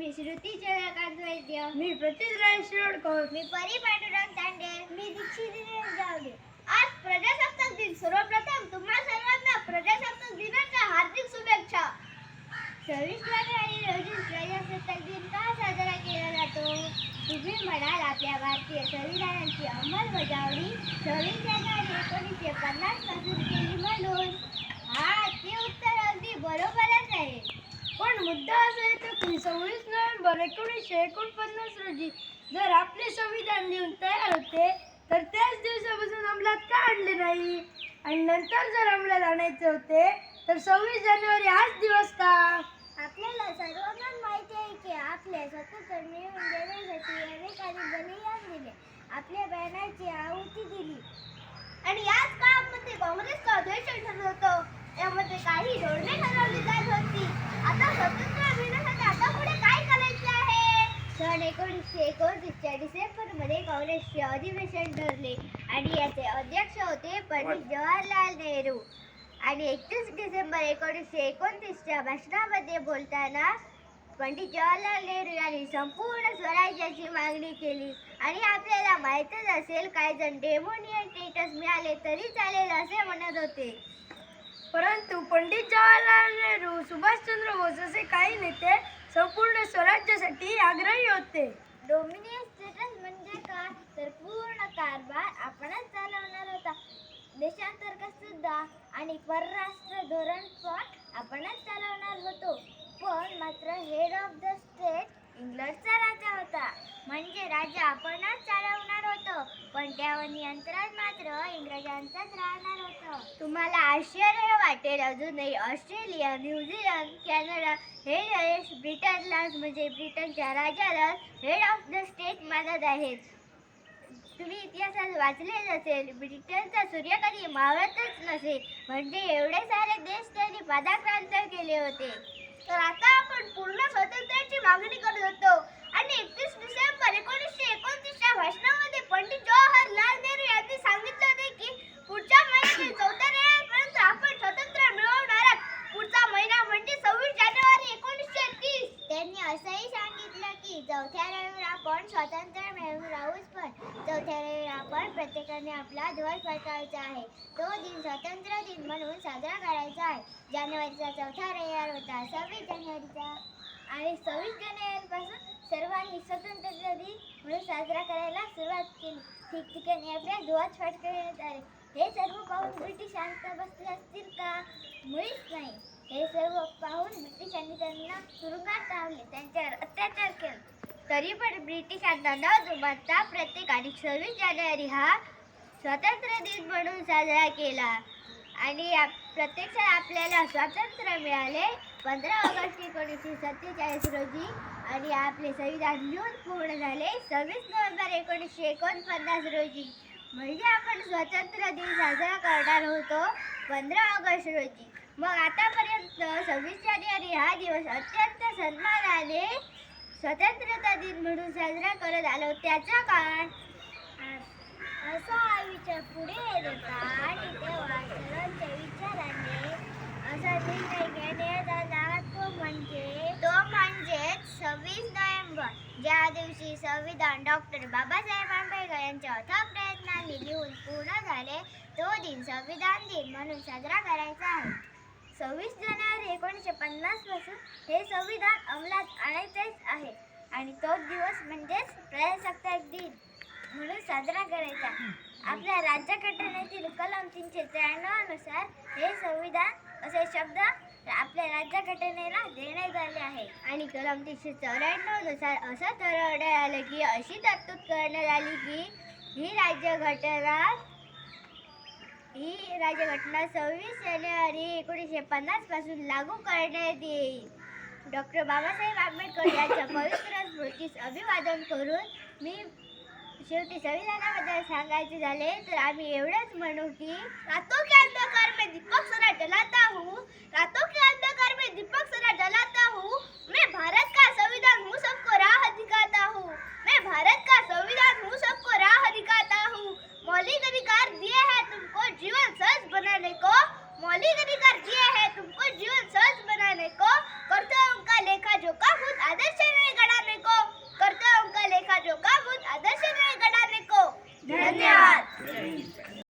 मी श्रुती चंद्रकांत वैद्य मी पृथ्वीराज शिरोडकर. मी परी पांडुरंग तांडे. मी दीक्षित जावले आज प्रजासत्ताक दिन. सर्वप्रथम तुम्हा सर्वांना प्रजासत्ताक दिनाच्या हार्दिक शुभेच्छा. सव्वीस जानेवारी रोजी प्रजासत्ताक दिन का साजरा केला जातो? तुम्ही म्हणाल आपल्या भारतीय संविधानाची अंमलबजावणी सव्वीस जानेवारी एकोणीसशे पन्नासपासून केली म्हणून. हा ते उत्तर अगदी बरोबरच आहे पण मुद्दा असा येतो की सव्वीस नोव्हेंबर एकोणीसशे एकोणपन्नास रोजी जर आपले संविधान लिहून तयार होते तर त्याच दिवसापासून अंमलात का आणले नाही? आणि नंतर जर अंमलात आणायचे होते तर सव्वीस जानेवारी हाच दिवस का? आपल्याला सर्वांना माहिती आहे की आपल्या स्वतंत्र मिळवून देण्यासाठी अनेकांनी बलिदान दिले. आपल्या बहिणाची आहुती दिली. आणि याच काळामध्ये काँग्रेसचा अध्यक्ष ठरलं होतं. यामध्ये काही धोरणे ठरवली जात होती. काँग्रेसचे अधिवेशन ठरले आणि याचे अध्यक्ष होते पंडित जवाहरलाल नेहरू. आणि एकतीस डिसेंबर एकोणीसशे एकोणतीसच्या भाषणामध्ये बोलताना पंडित जवाहरलाल नेहरू यांनी संपूर्ण स्वराज्याची मागणी केली. आणि आपल्याला माहीतच असेल काही जण डेमोनियन स्टेटस मिळाले तरी चालेल असे म्हणत होते. परंतु पंडित जवाहरलाल नेहरू सुभाषचंद्र बोस असे काही नेते संपूर्ण स्वराज्यासाठी आग्रही होते. डोमिनियन स्टेटस म्हणजे काय तर पूर्ण कारभार आपणच चालवणार होता. देशांतर्गत सुद्धा आणि परराष्ट्र धोरण पण आपणच चालवणार होतो. पण मात्र हेड ऑफ द स्टेट इंग्लंडचा राजा होता. म्हणजे राजा आपणच चालवणार होतो. पण त्यावर नियंत्रण मात्र इंग्रजांचाच राहणार होतं. तुम्हाला आश्चर्य वाटेल अजूनही. ऑस्ट्रेलिया न्यूझीलंड कॅनडा हे देश ब्रिटनलाच म्हणजे ब्रिटनच्या राजाला हेड ऑफ द स्टेट मानत आहेत. इतिहासात वाचलेच असेल ब्रिटनचा सूर्य कधी मावळतच नसेल म्हणजे एवढे सारे देश त्यांनी पादाक्रांत केले होते. तर आता आपण पूर्ण स्वातंत्र्याची मागणी करत होतो. आणि एकतीस डिसेंबर एकोणीसशे एकोणतीसच्या भाषणामध्ये पंडित जवाहरलाल नेहरू यांनी सांगितले होते की पुढच्या महिन्यातील चौथ्या रविवारपर्यंत आपण स्वतंत्र मिळवणार आहोत पुढचा महिना म्हणजे सव्वीस जानेवारी एकोणीसशे तीस. त्यांनी असंही सांगितलं की चौथ्या रविवार आपण स्वातंत्र्य मिळवून राहूच पण चौथ्या रविवार आपण प्रत्येकाने आपला ध्वज फडकावायचा आहे. तो दिन स्वातंत्र्य दिन म्हणून साजरा करायचा आहे. जानेवारीचा चौथा रविवार होता. सव्वीस जानेवारीचा आणि सव्वीस जानेवारीपासून सर्वांनी स्वतंत्र दिन म्हणून साजरा करायला सुरुवात केली. ठिकठिकाणी आपल्या ध्वज फडकवण्यात आले. हे सर्व पाहून ब्रिटिश शांत बसले असतील का? मुळीच नाही. हे सर्व पाहून ब्रिटिशांनी त्यांना तुरुंगात लावले. त्यांच्यावर अत्याचार केला. तरी पण ब्रिटिशांना न जुमानता प्रत्येकाने सव्वीस जानेवारी हा स्वातंत्र्य दिन म्हणून साजरा केला. आणि आप- प्रत्यक्षात आपल्याला स्वातंत्र्य मिळाले पंधरा ऑगस्ट एकोणीसशे सत्तेचाळीस रोजी. आणि आपले संविधान लिहून पूर्ण झाले सव्वीस नोव्हेंबर एकोणीसशे एकोणपन्नास रोजी. म्हणजे आपण स्वातंत्र्य दिन साजरा करणार होतो पंधरा ऑगस्ट रोजी. मग आतापर्यंत सव्वीस जानेवारी हा दिवस अत्यंत सन्मानाने स्वतंत्रता दिन म्हणून साजरा करत आलो. त्याचा काय असा हा विचार पुढे येत. होता आणि तेव्हा सर्वांच्या विचाराने असा निर्णय घेण्यात आला म्हणजे, तो म्हणजे तो म्हणजेच सव्वीस नोव्हेंबर. ज्या दिवशी संविधान डॉक्टर बाबासाहेब आंबेडकर यांच्या अथक प्रयत्नांनी लिहून पूर्ण झाले तो दिन संविधान दिन म्हणून साजरा करायचा आहे. सव्वीस जानेवारी एकोणीसशे पन्नासपासून हे संविधान अंमलात आणायचे आणि तोच दिवस म्हणजेच प्रजासत्ताक दिन म्हणून साजरा करायचा. आपल्या राज्यघटनेतील कलम तीनशे त्र्याण्णवानुसार हे संविधान असे शब्द आपल्या राज्यघटनेला देण्यात आले आहे. आणि कलम तीनशे चौऱ्याण्णवनुसार असं ठरवण्यात आलं की अशी तरतूद करण्यात आली की ही राज्यघटना ही राज्यघटना सव्वीस जानेवारी एकोणीसशे पन्नासपासून लागू करण्यात येईल. डॉक्टर बाबासाहेब आंबेडकर यांच्या पवित्र स्मृतीस अभिवादन करून मी शेवटी संविधानाबद्दल सांगायचे झाले तर आम्ही एवढंच म्हणू की रातो के अंधकार में दीपक सरा जलाता हूँ रातो के अंधकार में दीपक सरा जलाता हूँ मैं भारत का संविधान हूँ सबको राह दिखाता हूँ मैं भारत का संविधान हूँ सबको राह दिखाता हूँ मौलिक अधिकार दिए हैं तुमको जीवन सहज बनाने को मौलिक अधिकार दिए हैं तुमको जीवन सहज बनाने को